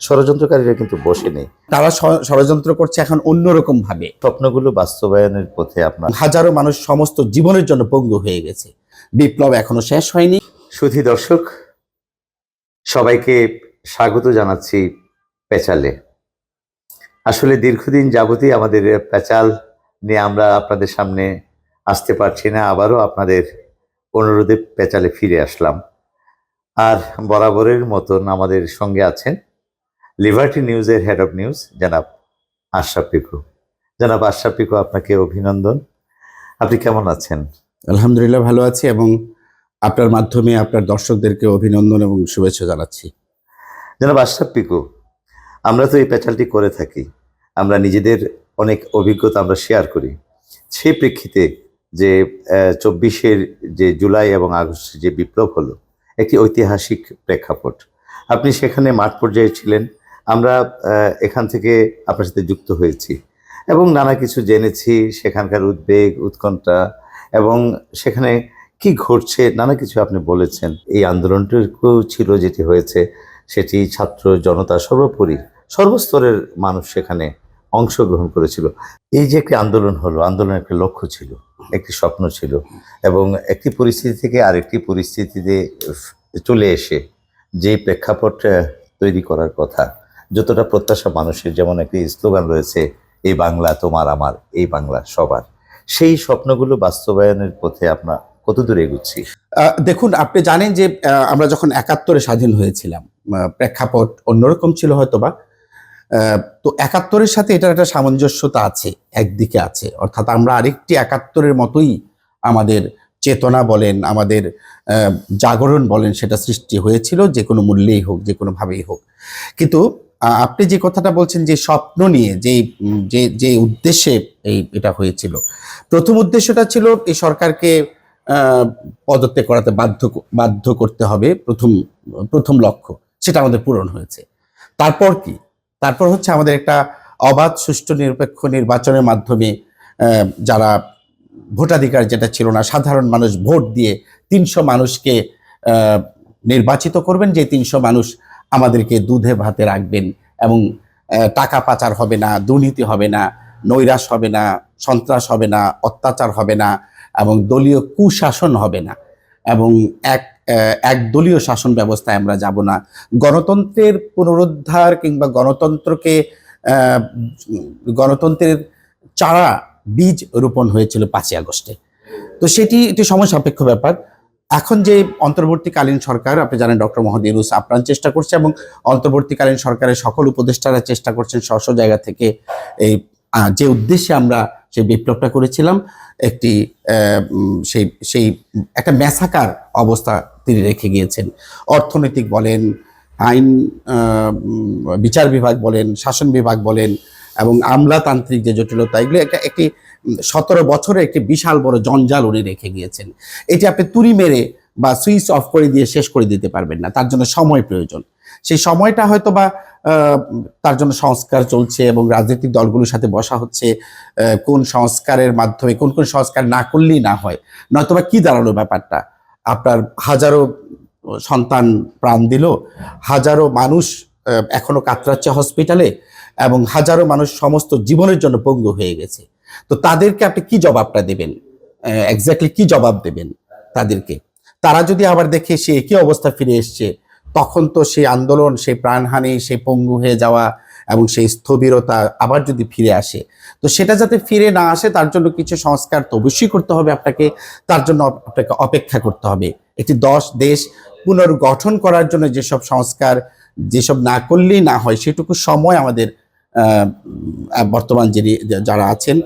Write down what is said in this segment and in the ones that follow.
ষড়যন্ত্রকারীরা কিন্তু বসে নেই তারা ষড়যন্ত্র করছে এখন অন্যরকম ভাবে স্বপ্নগুলো বাস্তবায়নের পথে আপনার হাজারো মানুষ সমস্ত জীবনের জন্য পঙ্গু হয়ে গেছে। বিপ্লব এখনও শেষ হয়নি। সুধী দর্শক সবাইকে স্বাগত জানাচ্ছি পেচালে আসলে দীর্ঘদিন যাবতই আমাদের পেচাল নিয়ে আমরা আপনাদের সামনে আসতে পারছি না আবারও আপনাদের অনুরোধে পেচালে ফিরে আসলাম। আর বরাবরের মতন আমাদের সঙ্গে আছেন লিবার্টি নিউজের হেড অফ নিউজ জনাব আশরাফ পিকু। জনাব আশরাফ পিকু আপনাকে অভিনন্দন। আপনি কেমন আছেন? আলহামদুলিল্লাহ ভালো আছি এবং আপনার মাধ্যমে আপনার দর্শকদেরকে অভিনন্দন এবং শুভেচ্ছা জানাচ্ছি। জনাব আশরাফ পিকু আমরা তো এই প্যাচালটি করে থাকি। আমরা নিজেদের অনেক অভিজ্ঞতা আমরা শেয়ার করি। সেই প্রেক্ষিতে যে চব্বিশের যে জুলাই এবং আগস্টে যে বিপ্লব হলো একটি ঐতিহাসিক প্রেক্ষাপট। আপনি সেখানে মাঠ পর্যায়ে ছিলেন আমরা এখান থেকে আপনার সাথে যুক্ত হয়েছি এবং নানা কিছু জেনেছি, সেখানকার উদ্বেগ, উৎকণ্ঠা এবং সেখানে কি ঘটছে, নানা কিছু আপনি বলেছেন। এই আন্দোলনটুকু ছিল যেটি হয়েছে, সেটি ছাত্র জনতা সর্বোপরি সর্বস্তরের মানুষ সেখানে অংশগ্রহণ করেছিল। এই যে একটি আন্দোলন হলো, আন্দোলনের একটি লক্ষ্য ছিল, একটি স্বপ্ন ছিল এবং একটি পরিস্থিতি থেকে আরেকটি পরিস্থিতিতে চলে এসে যে প্রেক্ষাপট তৈরি করার কথা যতটা প্রত্যাশা মানুষের যেমন একটি স্লোগান রয়েছে এই বাংলা তোমার আমার এই বাংলা সবার। সেই স্বপ্নগুলো বাস্তবায়নের পথে আপনার কতদূর এগুচ্ছি? আহ, দেখুন আপনি জানেন যে আমরা যখন একাত্তরে স্বাধীন হয়েছিলাম প্রেক্ষাপট অন্যরকম ছিল হয়তোবা আহ, তো একাত্তরের সাথে এটার একটা সামঞ্জস্যতা আছে একদিকে আছে। অর্থাৎ আমরা আরেকটি একাত্তরের মতোই আমাদের চেতনা বলেন আমাদের জাগরণ বলেন সেটা সৃষ্টি হয়েছিল যে কোনো মূল্যেই হোক যে কোনোভাবেই হোক। কিন্তু আপনি যে কথাটা বলছেন যে স্বপ্ন নিয়ে, যে যে যে উদ্দেশ্যে এই, এটা হয়েছিল, প্রথম উদ্দেশ্যটা ছিল এই সরকারকে পদত্যাগ করাতে বাধ্য বাধ্য করতে হবে, প্রথম প্রথম লক্ষ্য, সেটা আমাদের পূরণ হয়েছে। তারপর কি? তারপর হচ্ছে আমাদের একটা অবাধ, সুষ্ঠু, নিরপেক্ষ নির্বাচনের মাধ্যমে যারা ভোটাধিকার যেটা ছিল না, সাধারণ মানুষ ভোট দিয়ে তিনশো মানুষকে নির্বাচিত করবেন, যে তিনশো মানুষ আমাদেরকে দুধে ভাতে রাখবেন এবং টাকা পাচার হবে না, দুর্নীতি হবে না, নৈরাশ হবে না, সন্ত্রাস হবে না, অত্যাচার হবে না এবং দলীয় কুশাসন হবে না এবং এক এক দলীয় শাসন ব্যবস্থায় আমরা যাব না। গণতন্ত্রের পুনরুদ্ধার কিংবা গণতন্ত্রকে গণতন্ত্রের চারা বীজ রোপণ হয়েছিল পাঁচই আগস্টে। তো সেটি একটি সময় সাপেক্ষ ব্যাপার। এখন যে অন্তর্বর্তীকালীন সরকার, আপনি জানেন ডক্টর মোহাম্মদ ইউনুস আপ্রাণ চেষ্টা করছে এবং অন্তর্বর্তীকালীন সরকারের সকল উপদেষ্টারা চেষ্টা করছেন স্ব জায়গা থেকে এই যে উদ্দেশ্যে আমরা সেই বিপ্লবটা করেছিলাম, একটি সেই সেই একটা ম্যাসাকার অবস্থা তিনি রেখে গিয়েছেন। অর্থনৈতিক বলেন, আইন বিচার বিভাগ বলেন, শাসন বিভাগ বলেন এবং আমলাতান্ত্রিক যে জটিলতা, এগুলো একটা, একটি সতেরো বছরে একটি বিশাল বড় জঞ্জাল উনি রেখে গিয়েছেন। এটি আপনি তুড়ি মেরে বা সুইচ অফ করে দিয়ে শেষ করে দিতে পারবেন না। তার জন্য সময় প্রয়োজন। সেই সময়টা হয়তো বা তার জন্য সংস্কার চলছে এবং রাজনৈতিক দলগুলোর সাথে বসা হচ্ছে কোন সংস্কারের মাধ্যমে, কোন কোন সংস্কার না করলেই না হয়। নয়তোবা কি দাঁড়াল ব্যাপারটা? আপনার হাজারো সন্তান প্রাণ দিল, হাজারো মানুষ এখনও কাতরাচ্ছে হসপিটালে এবং হাজারো মানুষ সমস্ত জীবনের জন্য পঙ্গু হয়ে গেছে। তো তাদেরকে আপনি কি জবাবটা দেবেন? এক্স্যাক্টলি কি জবাব দেবেন তাদেরকে? তারা যদি আবার দেখে সে একই অবস্থা ফিরে এসছে, তখন তো সেই আন্দোলন, সেই প্রাণহানি, সেই পঙ্গু হয়ে যাওয়া এবং সেই স্থবিরতা আবার যদি ফিরে আসে, তো সেটা যাতে ফিরে না আসে, তার জন্য কিছু সংস্কার তো অবশ্যই করতে হবে আপনাকে। তার জন্য আপনাকে অপেক্ষা করতে হবে। একটি দশ দেশ পুনর্গঠন করার জন্য যেসব সংস্কার, যেসব না করলেই না হয়, সেটুকু সময় আমাদের বর্তমান যিনি, যারা আছেন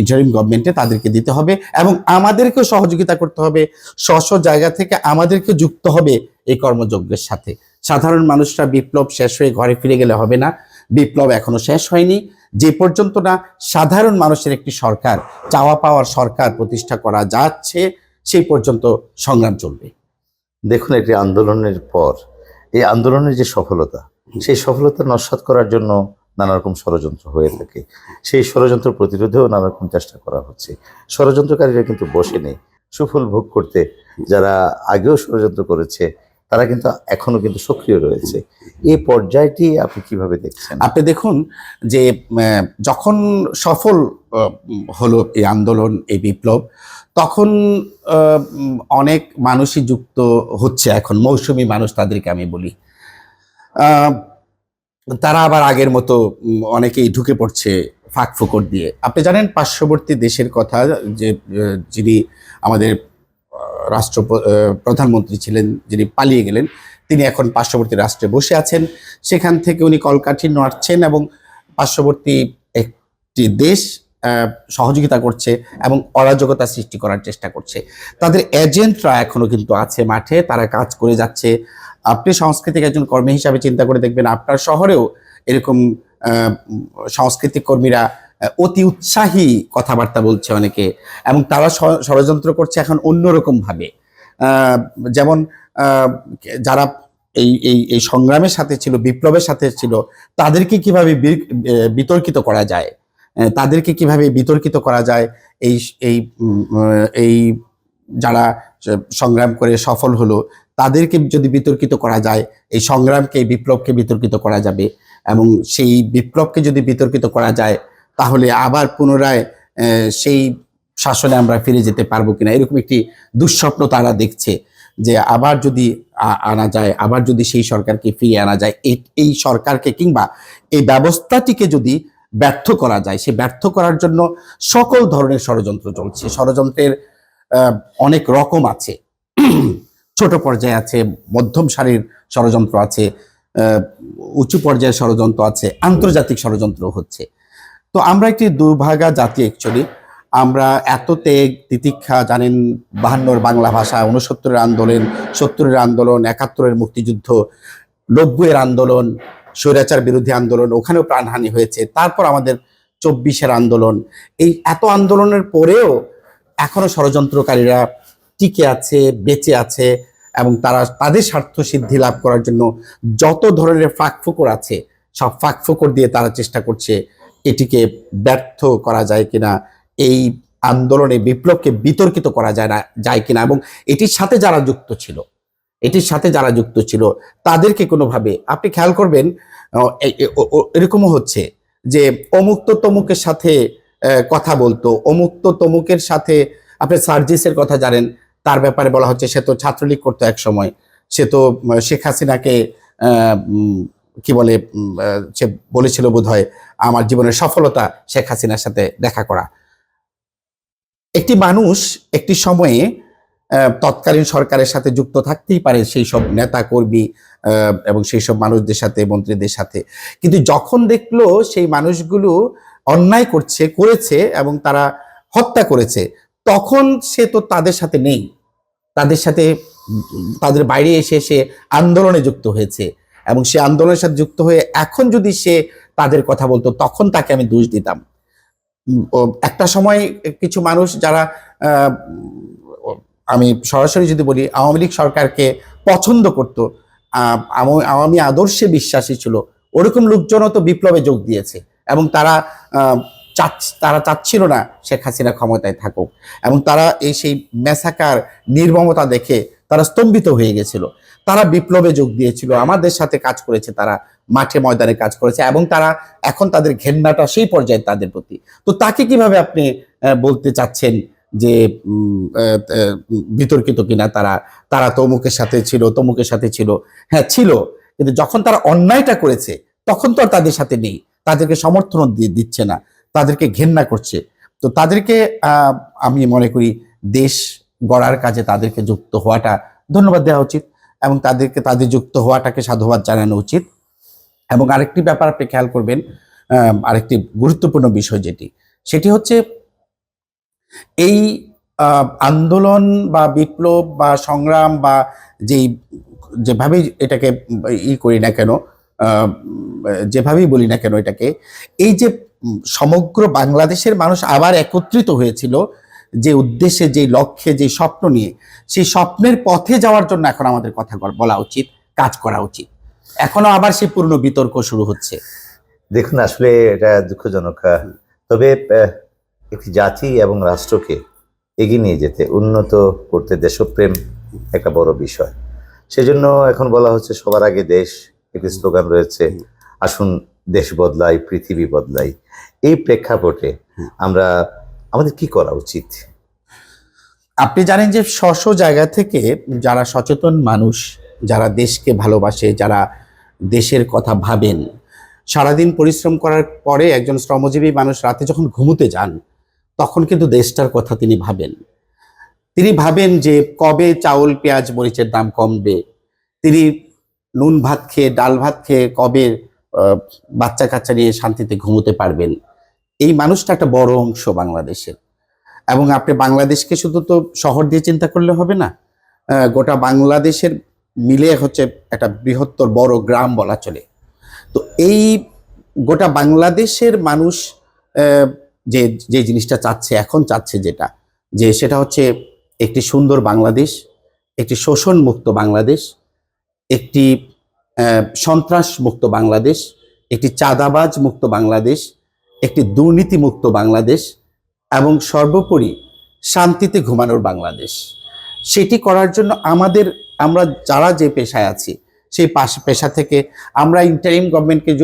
ইন্টারিম গভর্নমেন্টে তাদেরকে দিতে হবে এবং আমাদেরকেও সহযোগিতা করতে হবে। স্ব জায়গা থেকে আমাদেরকে যুক্ত হবে এই কর্মযজ্ঞের সাথে। সাধারণ মানুষরা বিপ্লব শেষ হয়ে ঘরে ফিরে গেলে হবে না। বিপ্লব এখনও শেষ হয়নি। যে পর্যন্ত না সাধারণ মানুষের একটি সরকার, চাওয়া পাওয়ার সরকার প্রতিষ্ঠা করা যাচ্ছে, সেই পর্যন্ত সংগ্রাম চলবে। দেখুন একটি আন্দোলনের পর। এই আন্দোলনের যে সফলতা, সেই সফলতা নস্বাত করার জন্য নানা রকম ষড়যন্ত্র হয়ে থাকে। সেই ষড়যন্ত্র প্রতিরোধেও নানা রকম চেষ্টা করা হচ্ছে। ষড়যন্ত্রকারীরা কিন্তু বসে নেই সুফল ভোগ করতে যারা আগেও ষড়যন্ত্র করেছে, তারা কিন্তু এখনও কিন্তু সক্রিয় রয়েছে। এই পর্যায়টি আপনি কীভাবে দেখছেন? আপনি দেখুন যে যখন সফল হলো এই আন্দোলন, এই বিপ্লব, তখন অনেক মানুষই যুক্ত হচ্ছে এখন। মৌসুমি মানুষ তাদেরকে আমি বলি। তারা আবার আগের মতো অনেকেই ঢুকে পড়ছে ফাঁক ফুকর দিয়ে। আপনি জানেন পার্শ্ববর্তী দেশের কথা, যে যিনি আমাদের রাষ্ট্র প্রধানমন্ত্রী ছিলেন, যিনি পালিয়ে গেলেন, তিনি এখন পার্শ্ববর্তী রাষ্ট্রে বসে আছেন। সেখান থেকে উনি কলকাঠি নাড়ছেন এবং পার্শ্ববর্তী একটি দেশ সহযোগিতা করছে এবং অরাজকতা সৃষ্টি করার চেষ্টা করছে। তাদের এজেন্টরা এখনও কিন্তু আছে মাঠে, তারা কাজ করে যাচ্ছে। আপনি সাংস্কৃতিক একজন কর্মী হিসাবে চিন্তা করে দেখবেন আপনার শহরেও এরকম সাংস্কৃতিক কর্মীরা অতি উৎসাহী কথাবার্তা বলছে অনেকে এবং তারা ষড়যন্ত্র করছে এখন অন্যরকম ভাবে যেমন যারা এই এই এই সংগ্রামের সাথে ছিল, বিপ্লবের সাথে ছিল, তাদেরকে কীভাবে বিতর্কিত করা যায়? তাদেরকে কীভাবে বিতর্কিত করা যায়? এই এই এই যারা সংগ্রাম করে সফল হলো তাদেরকে যদি বিতর্কিত করা যায়, এই সংগ্রামকে, এই বিপ্লবকে বিতর্কিত করা যাবে এবং সেই বিপ্লবকে যদি বিতর্কিত করা যায়, তাহলে আবার পুনরায় সেই শাসনে আমরা ফিরে যেতে পারব কিনা? এরকম একটি দুঃস্বপ্ন তারা দেখছে যে আবার যদি আনা যায়, আবার যদি সেই সরকারকে ফিরিয়ে আনা যায় এই সরকারকে কিংবা এই ব্যবস্থাটিকে যদি ব্যর্থ করা যায়, সে ব্যর্থ করার জন্য সকল ধরনের ষড়যন্ত্র চলছে। ষড়যন্ত্রের অনেক রকম আছে। ছোট পর্যায়ে আছে, মধ্যম সারির ষড়যন্ত্র আছে উঁচু পর্যায়ের ষড়যন্ত্র আছে, আন্তর্জাতিক ষড়যন্ত্র হচ্ছে। তো আমরা একটি দুর্ভাগা জাতি অ্যাকচুয়ালি আমরা এত তেগ, তিতিক্ষা, জানেন, বাহান্নর বাংলা ভাষা উনসত্তরের আন্দোলন, সত্তরের আন্দোলন, একাত্তরের মুক্তিযুদ্ধ, নব্বইয়ের আন্দোলন, স্বৈরাচার বিরোধী আন্দোলন, ওখানেও প্রাণহানি হয়েছে। তারপর আমাদের চব্বিশের আন্দোলন। এই এত আন্দোলনের পরেও এখনও ষড়যন্ত্রকারীরা টিকে আছে, বেঁচে আছে এবং তারা তাদের স্বার্থ সিদ্ধি লাভ করার জন্য যত ধরনের ফাঁক ফোকর আছে, সব ফাঁক ফোকর দিয়ে তারা চেষ্টা করছে এটিকে ব্যর্থ করা যায় কিনা, এই আন্দোলনে, বিপ্লবকে বিতর্কিত করা যায় না, যায় কিনা এবং এটির সাথে যারা যুক্ত ছিল, এটির সাথে যারা যুক্ত ছিল, তাদেরকে কোনোভাবে, আপনি খেয়াল করবেন এরকমও হচ্ছে যে অমুক তো তমুকের সাথে কথা বলতো, অমুক তো তমুকের সাথে, আপনি সার্জিসের কথা জানেন তার ব্যাপারে বলা হচ্ছে সে তো ছাত্রলীগ করতো এক সময়। সে তো, শেখ হাসিনাকে কি বলে সে বলেছিল বোধ হয় আমার জীবনের সফলতা শেখ হাসিনার সাথে দেখা করা। একটি মানুষ একটি সময়ে তৎকালীন সরকারের সাথে যুক্ত থাকতেই পারে সেই সব নেতা কর্মী এবং সেই সব মানুষদের সাথে, মন্ত্রীদের সাথে। কিন্তু যখন দেখল সেই মানুষগুলো অন্যায় করছে, করেছে এবং তারা হত্যা করেছে তখন সে তো তাদের সাথে নেই। তাদের সাথে তাদের বাইরে এসে সে আন্দোলনে যুক্ত হয়েছে এবং সে আন্দোলনের সাথে যুক্ত হয়ে এখন যদি সে তাদের কথা বলতো, তখন তাকে আমি দোষ দিতাম। একটা সময় কিছু মানুষ যারা আমি সরাসরি যদি বলি, আওয়ামী লীগ সরকারকে পছন্দ করত আওয়ামী- আদর্শে বিশ্বাসী ছিল, ওরকম লোকজনও তো বিপ্লবে যোগ দিয়েছে এবং তারা তারা চাচ্ছিল না শেখ হাসিনা ক্ষমতায় থাকুক। এবং তারা এই সেই মেসাকার নির্মমতা দেখে তারা স্তম্ভিত হয়ে গেছিল। তারা বিপ্লবে যোগ দিয়েছিল। আমাদের সাথে কাজ করেছে তারা, মাঠে ময়দানে কাজ করেছে এবং তারা এখন তাদের ঘেন্নাটা সেই পর্যায়ে তাদের প্রতি। তো তাকে কীভাবে আপনি বলতে চাচ্ছেন যে বিতর্কিত কিনা তারা তারা তমুকের সাথে ছিল, তমুকের সাথে ছিল। হ্যাঁ ছিল। কিন্তু যখন তারা অন্যায়টা করেছে, তখন তো আর তাদের সাথে নেই। তাদেরকে সমর্থন দিয়ে দিচ্ছে না। তাদেরকে ঘেন্না করছে। তো তাদেরকে আমি মনে করি দেশ গড়ার কাজে তাদেরকে যুক্ত হওয়াটা ধন্যবাদ দেওয়া উচিত এবং তাদেরকে, তাদের যুক্ত হওয়াটাকে সাধুবাদ জানানো উচিত। এবং আরেকটি ব্যাপার আপনি খেয়াল করবেন আরেকটি গুরুত্বপূর্ণ বিষয় যেটি, সেটি হচ্ছে এই আন্দোলন বা বিপ্লব বা সংগ্রাম বা যেই, যেভাবেই এটাকে ই করি না কেন যেভাবেই বলি না কেন এটাকে, এই যে সমগ্র বাংলাদেশের মানুষ আবার একত্রিত হয়েছিল যে উদ্দেশ্যে, যে লক্ষ্যে, যে স্বপ্ন নিয়ে। সেই স্বপ্নের পথে যাওয়ার জন্য এখন আমাদের কথা বলা উচিত, কাজ করা উচিত। এখনও আবার সেই পূর্ণ বিতর্ক শুরু হচ্ছে। দেখুন, আসলে এটা দুঃখজনক তবে একটি জাতি এবং রাষ্ট্রকে এগিয়ে নিয়ে যেতে, উন্নত করতে দেশপ্রেম একটা বড় বিষয়। সেজন্য এখন বলা হচ্ছে, সবার আগে দেশ, একটি স্লোগান রয়েছে, আসুন দেশ বদলাই, পৃথিবী বদলাই, এই প্রেক্ষাপটে আমরা, আমাদের কি করা উচিত? আপনি জানেন যে স্ব জায়গা থেকে যারা সচেতন মানুষ, যারা দেশকে ভালোবাসে, যারা দেশের কথা ভাবেন, সারাদিন পরিশ্রম করার পরে একজন শ্রমজীবী মানুষ রাতে যখন ঘুমোতে যান, তখন কিন্তু দেশটার কথা তিনি ভাবেন। তিনি ভাবেন যে কবে চাউল, পেঁয়াজ, মরিচের দাম কমবে, তিনি নুন ভাত খেয়ে, ডাল ভাত খেয়ে কবে বাচ্চা কাচ্চা নিয়ে শান্তিতে ঘুমোতে পারবেন। এই মানুষটা একটা বড় অংশ বাংলাদেশের। এবং আপনি বাংলাদেশকে শুধু তো শহর দিয়ে চিন্তা করলে হবে না গোটা বাংলাদেশের মিলে হচ্ছে একটা বৃহত্তর বড় গ্রাম বলা চলে। তো এই গোটা বাংলাদেশের মানুষ যে যে জিনিসটা চাচ্ছে, এখন চাচ্ছে যেটা, যে সেটা হচ্ছে একটি সুন্দর বাংলাদেশ, একটি শোষণ মুক্ত বাংলাদেশ, একটি সন্ত্রাস মুক্ত বাংলাদেশ, একটি চাঁদাবাজ মুক্ত বাংলাদেশ, একটি দুর্নীতি মুক্ত বাংলাদেশ এবং সর্বোপরি শান্তিতে ঘুমানোর বাংলাদেশ। সেটি করার জন্য আমাদের, আমরা যারা যে পেশায় আছি, সেই পাশ- থেকে আমরা ইন্টারিম গভর্নমেন্টকে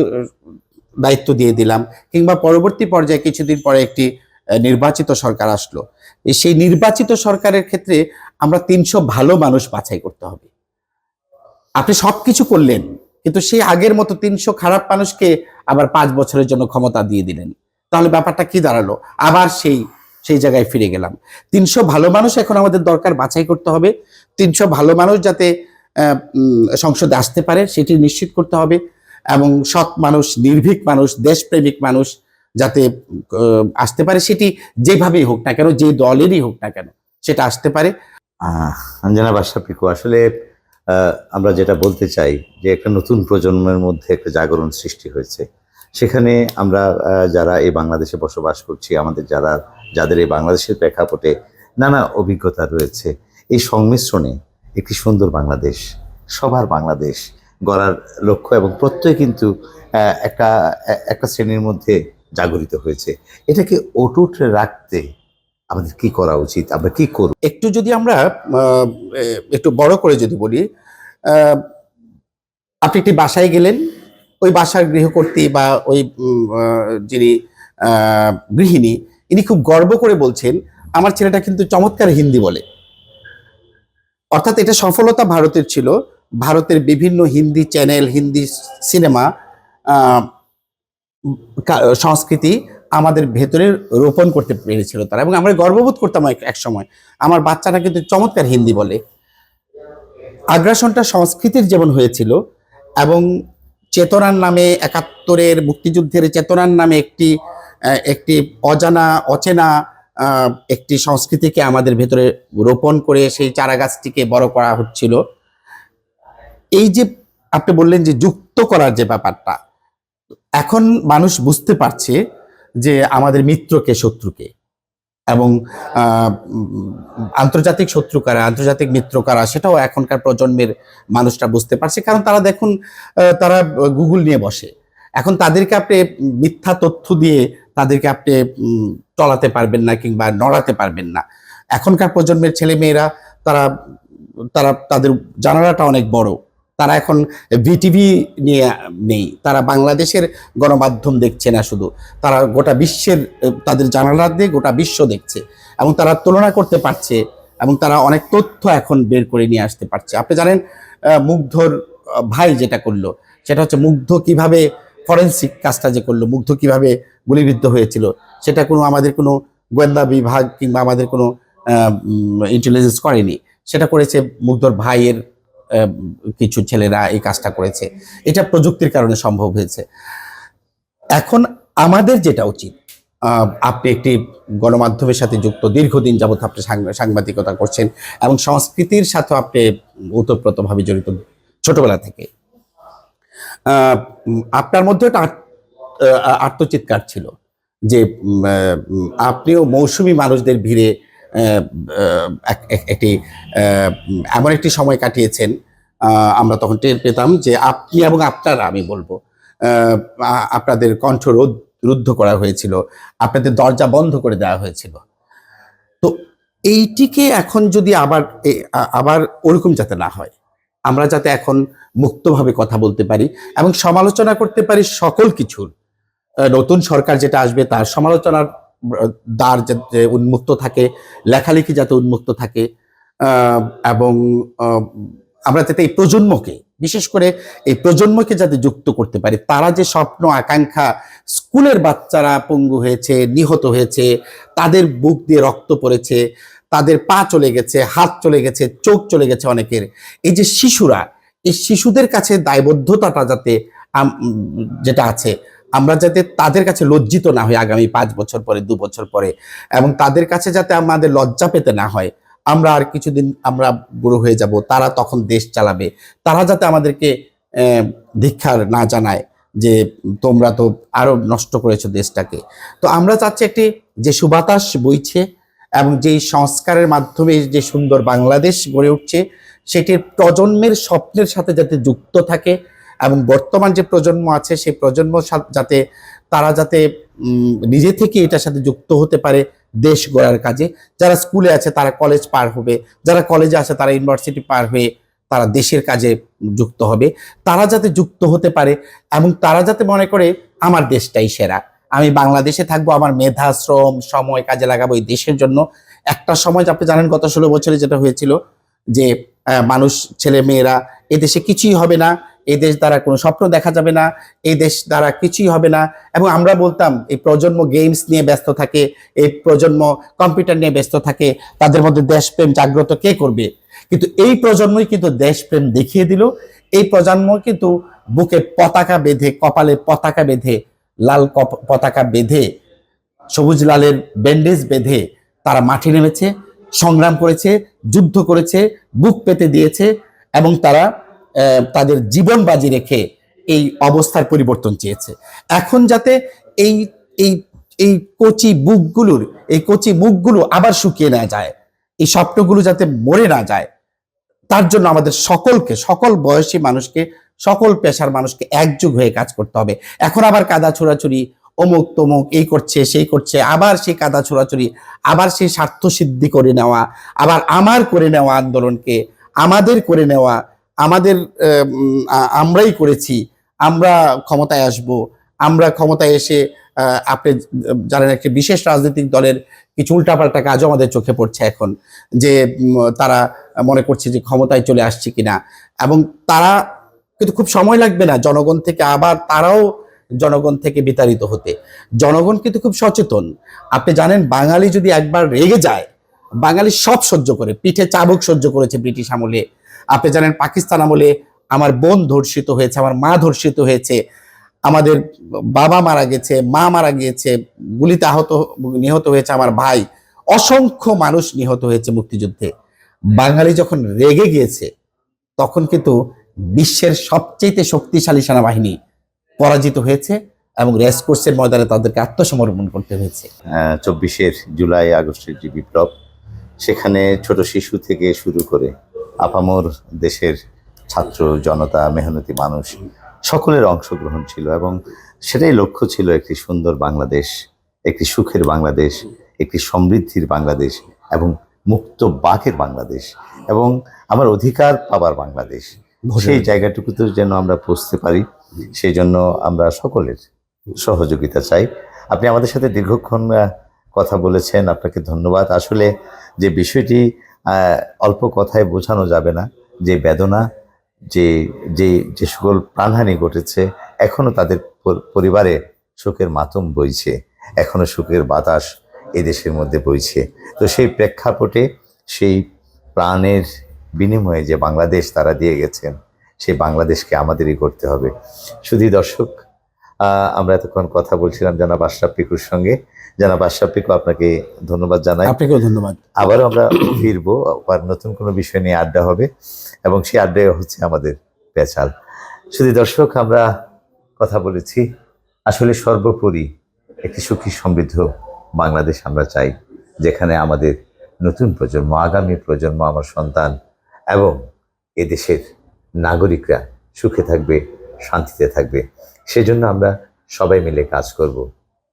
দায়িত্ব দিয়ে দিলাম কিংবা পরবর্তী পর্যায়ে কিছুদিন পরে একটি নির্বাচিত সরকার আসলো। সেই নির্বাচিত সরকারের ক্ষেত্রে আমরা তিনশো ভালো মানুষ বাছাই করতে হবে। আপনি সব কিছু করলেন, কিন্তু সেই আগের মতো তিনশো খারাপ মানুষকে আবার পাঁচ বছরের জন্য ক্ষমতা দিয়ে দিলেন। তাহলে ব্যাপারটা কি দাঁড়াল? আবার সেই সেই জায়গায় ফিরে গেলাম। তিনশো ভালো মানুষ এখন আমাদের দরকার, বাছাই করতে হবে। তিনশো ভালো মানুষ যাতে সংসদে আসতে পারে, সেটি নিশ্চিত করতে হবে। এবং সৎ মানুষ, নির্ভীক মানুষ, দেশপ্রেমিক মানুষ যাতে আসতে পারে, সেটি যেভাবেই হোক না কেন, যে দলেরই হোক না কেন, সেটা আসতে পারে। আঞ্জনা বাসা পিকু আসলে আমরা যেটা বলতে চাই যে একটা নতুন প্রজন্মের মধ্যে একটা জাগরণ সৃষ্টি হয়েছে। সেখানে আমরা যারা এই বাংলাদেশে বসবাস করছি, আমাদের যারা, যাদের এই বাংলাদেশের প্রেক্ষাপটে নানা অভিজ্ঞতা রয়েছে, এই সংমিশ্রণে একটি সুন্দর বাংলাদেশ, সবার বাংলাদেশ গড়ার লক্ষ্য এবং প্রত্যয় কিন্তু একটা একটা শ্রেণির মধ্যে জাগরিত হয়েছে। এটাকে অটুট রাখতে আমাদের কি করা উচিত? আমরা কি করব? একটু যদি আমরা একটু বড় করে যদি বলি আপনি একটি বাসায় গেলেন, ওই বাসার গৃহকর্ত্রী বা ওই যিনি গৃহিণী, ইনি খুব গর্ব করে বলছেন, আমার ছেলেটা কিন্তু চমৎকার হিন্দি বলে। অর্থাৎ এটা সফলতা ভারতের ছিল। ভারতের বিভিন্ন হিন্দি চ্যানেল, হিন্দি সিনেমা সংস্কৃতি আমাদের ভেতরে রোপণ করতে পেরেছিল তারা এবং আমরা গর্ববোধ করতাম এক সময়, আমার বাচ্চাটা কিন্তু চমৎকার হিন্দি বলে। আগ্রাসনটা সংস্কৃতির যেমন হয়েছিল এবং চেতনার নামে একাত্তরের মুক্তিযুদ্ধের চেতনার নামে একটি একটি অজানা, অচেনা একটি সংস্কৃতিকে আমাদের ভেতরে রোপণ করে সেই চারা গাছটিকে বড় করা হচ্ছিল। এই যে আপনি বললেন যে যুক্ত করার যে ব্যাপারটা, এখন মানুষ বুঝতে পারছে যে আমাদের মিত্রকে, শত্রুকে। এবং আন্তর্জাতিক শত্রু কারা আন্তর্জাতিক মিত্র কারা সেটাও এখনকার প্রজন্মের মানুষরা বুঝতে পারছে। কারণ তারা দেখুন তারা গুগল নিয়ে বসে। এখন তাদেরকে আপনি মিথ্যা তথ্য দিয়ে তাদেরকে আপনি চলাতে পারবেন না কিংবা নড়াতে পারবেন না। এখনকার প্রজন্মের ছেলে মেয়েরা তারা তারা তাদের জানালাটা অনেক বড়। তারা এখন ভিটিভি নিয়ে নেই। তারা বাংলাদেশের গণমাধ্যম দেখছে না শুধু। তারা গোটা বিশ্বের, তাদের জানালা দিয়ে গোটা বিশ্ব দেখছে এবং তারা তুলনা করতে পারছে এবং তারা অনেক তথ্য এখন বের করে নিয়ে আসতে পারছে। আপনি জানেন মুগ্ধর ভাই যেটা করল, সেটা হচ্ছে মুগ্ধ কীভাবে ফরেন্সিক কাজটা যে করল, মুগ্ধ কীভাবে গুলিবিদ্ধ হয়েছিল, সেটা কোনো আমাদের কোনো গোয়েন্দা বিভাগ কিংবা আমাদের কোনো ইন্টেলিজেন্স করেনি। সেটা করেছে মুগ্ধর ভাইয়ের কিছু ছেলেরা এই কাজটা করেছে। এটা প্রযুক্তির কারণে সম্ভব হয়েছে। এখন আমাদের যেটা উচিত আপনি একটি গণমাধ্যমের সাথে যুক্ত, দীর্ঘদিন যাবৎ আপনি সাংবা- সাংবাদিকতা করছেন এবং সংস্কৃতির সাথে আপনি ওতপ্রোতভাবে জড়িত ছোটবেলা থেকে। আপনার মধ্যে একটা আত্মচিৎকার ছিল যে আপনিও মৌসুমি মানুষদের ভিড়ে একটি এমন একটি সময় কাটিয়েছেন আমরা তখন টের পেতাম যে আপনি এবং আপনারা, আমি বলব আপনাদের কণ্ঠ রুদ্ধ করা হয়েছিল, আপনাদের দরজা বন্ধ করে দেওয়া হয়েছিল। তো এইটিকে এখন যদি আবার আবার ওরকম যাতে না হয়, আমরা যাতে এখন মুক্তভাবে কথা বলতে পারি এবং সমালোচনা করতে পারি সকল কিছুর নতুন সরকার যেটা আসবে তার সমালোচনার দ্বার যাতে উন্মুক্ত থাকে, লেখালেখি যাতে উন্মুক্ত থাকে এবং আমরা যাতে এই প্রজন্মকে, বিশেষ করে এই প্রজন্মকে যাতে যুক্ত করতে পারি, তারা যে স্বপ্ন, আকাঙ্ক্ষা, স্কুলের বাচ্চারা পঙ্গু হয়েছে, নিহত হয়েছে, তাদের বুক দিয়ে রক্ত পড়েছে, তাদের পা চলে গেছে, হাত চলে গেছে, চোখ চলে গেছে অনেকের, এই যে শিশুরা, এই শিশুদের কাছে দায়বদ্ধতাটা যাতে যেটা আছে আমরা যাতে তাদের কাছে লজ্জিত না হই আগামী পাঁচ বছর পরে, দু বছর পরে, এবং তাদের কাছে যাতে আমাদের লজ্জা পেতে না হয়, আমরা আর কিছুদিন আমরা বুড়ো হয়ে যাব, তারা তখন দেশ চালাবে। তারা যাতে আমাদেরকে ধিক্ষার না জানায় যে তোমরা তো আরও নষ্ট করেছ দেশটাকে। তো আমরা চাচ্ছি একটি যে সুবাতাস বইছে এবং যেই সংস্কারের মাধ্যমে যে সুন্দর বাংলাদেশ গড়ে উঠছে, সেটির প্রজন্মের স্বপ্নের সাথে যাতে যুক্ত থাকে এবং বর্তমান যে প্রজন্ম আছে, সেই প্রজন্ম যাতে, তারা যাতে নিজে থেকে এটার সাথে যুক্ত হতে পারে দেশ গড়ার কাজে। যারা স্কুলে আছে, তারা কলেজ পার হবে। যারা কলেজে আছে, তারা ইউনিভার্সিটি পার হয়ে তারা দেশের কাজে যুক্ত হবে। তারা যাতে যুক্ত হতে পারে এবং তারা যাতে মনে করে, আমার দেশটাই সেরা। আমি বাংলাদেশে থাকব, আমার মেধা, শ্রম, সময় কাজে লাগাবো এই দেশের জন্য। একটা সময়, আপনি জানেন, গত ষোলো বছরে যেটা হয়েছিল যে মানুষ, ছেলে, মেয়েরা এ দেশে কিছুই হবে না। এই দেশ দ্বারা কোনো স্বপ্ন দেখা যাবে না, এই দেশ দ্বারা কিছুই হবে না। এবং আমরা বলতাম, এই প্রজন্ম গেমস নিয়ে ব্যস্ত থাকে, এই প্রজন্ম কম্পিউটার নিয়ে ব্যস্ত থাকে, তাদের মধ্যে দেশপ্রেম জাগ্রত কে করবে? কিন্তু এই প্রজন্মই কিন্তু দেশপ্রেম দেখিয়ে দিল, এই প্রজন্ম কিন্তু বুকে পতাকা বেঁধে, কপালে পতাকা বেঁধে, লাল পতাকা বেঁধে, সবুজ লালের ব্যান্ডেজ বেঁধে তারা মাঠে নেমেছে, সংগ্রাম করেছে, যুদ্ধ করেছে, বুক পেতে দিয়েছে এবং তারা তাদের জীবন বাজি রেখে এই অবস্থার পরিবর্তন চেয়েছে। এখন যাতে এই এই এই কচি বুকগুলোর, এই কচি মুখগুলো আবার শুকিয়ে না যায়, এই স্বপ্নগুলো যাতে মরে না যায়, তার জন্য আমাদের সকলকে, সকল বয়সী মানুষকে, সকল পেশার মানুষকে একযোগ হয়ে কাজ করতে হবে। এখন আবার কাদা ছোড়াছুরি অমুক তমুক, এই করছে, সেই করছে, আবার সেই কাদা ছোড়াছুরি আবার সেই স্বার্থ সিদ্ধি করে নেওয়া, আবার আমার করে নেওয়া আন্দোলনকে, আমাদের করে নেওয়া আমাদের আমরাই করেছি, আমরা ক্ষমতায় আসব, আমরা ক্ষমতায় এসে আপনি জানেন একটি বিশেষ রাজনৈতিক দলের কিছু উল্টাপাল্টা কাজও আমাদের চোখে পড়ছে এখন, যে তারা মনে করছে যে ক্ষমতায় চলে আসছে কিনা। এবং তারা কিন্তু খুব সময় লাগবে না জনগণ থেকে, আবার তারাও জনগণ থেকে বিতাড়িত হতে। জনগণ কিন্তু খুব সচেতন। আপনি জানেন, বাঙালি যদি একবার রেগে যায়, বাঙালি সব সহ্য করে, পিঠে চাবুক সহ্য করেছে ব্রিটিশ আমলে। আপনি জানেন পাকিস্তান আমলে আমার বোন ধর্ষিত হয়েছে, আমার মা ধর্ষিত হয়েছে, আমাদের বাবা মারা গেছে, মা মারা গিয়েছে, গুলিতে আহত, নিহত হয়েছে আমার ভাই, অসংখ্য মানুষ নিহত হয়েছে মুক্তিযুদ্ধে। বাঙালি যখন রেগে গিয়েছে, তখন কিন্তু বিশ্বের সবচেয়ে শক্তিশালী সেনাবাহিনী পরাজিত হয়েছে এবং রেসকোর্সের ময়দানে তাদেরকে আত্মসমর্পণ করতে হয়েছে। চব্বিশের জুলাই আগস্টের যে বিপ্লব, সেখানে ছোট শিশু থেকে শুরু করে আপামর দেশের ছাত্র জনতা মেহনতি মানুষ সকলের অংশগ্রহণ ছিল এবং সেটাই লক্ষ্য ছিল একটি সুন্দর বাংলাদেশ একটি সুখের বাংলাদেশ একটি সমৃদ্ধির বাংলাদেশ এবং মুক্ত বাকের বাংলাদেশ এবং আমার অধিকার পাবার বাংলাদেশ। সেই জায়গাটুকুতে যেন আমরা পৌঁছতে পারি সেই জন্য আমরা সকলের সহযোগিতা চাই। আপনি আমাদের সাথে দীর্ঘক্ষণ কথা বলেছেন আপনাকে ধন্যবাদ। আসলে যে বিষয়টি অল্প কথায় বোঝানো যাবে না। যে বেদনা, যে যে যে সকল প্রাণহানি ঘটেছে, এখনও তাদের পরিবারে শোকের মাতম বইছে। এখনও সুখের বাতাস এদেশের মধ্যে বইছে। তো সেই প্রেক্ষাপটে সেই প্রাণের বিনিময়ে যে বাংলাদেশ তারা দিয়ে গেছেন, সেই বাংলাদেশকে আমাদেরই করতে হবে। শুধু দর্শক আমরা এতক্ষণ কথা বলছিলাম জানাব আশরাফ পিকুর সঙ্গে। জানাব আশরাফ পিকু আপনাকে ধন্যবাদ জানাই। আপনাকেও ধন্যবাদ। আবারও আমরা ফিরবো আবার নতুন কোনো বিষয় নিয়ে আড্ডা হবে এবং সেই আড্ডায় হচ্ছে আমাদের পেঁচাল। শুধু দর্শক আমরা কথা বলেছি আসলে সর্বোপরি একটি সুখী সমৃদ্ধ বাংলাদেশ আমরা চাই যেখানে আমাদের নতুন প্রজন্ম আগামী প্রজন্ম আমার সন্তান এবং এদেশের নাগরিকরা সুখে থাকবে শান্তিতে থাকবে। সেজন্য আমরা সবাই মিলে কাজ করব।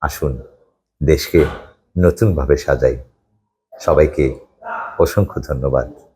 আসুন দেশকে নতুনভাবে সাজাই। সবাইকে অসংখ্য ধন্যবাদ।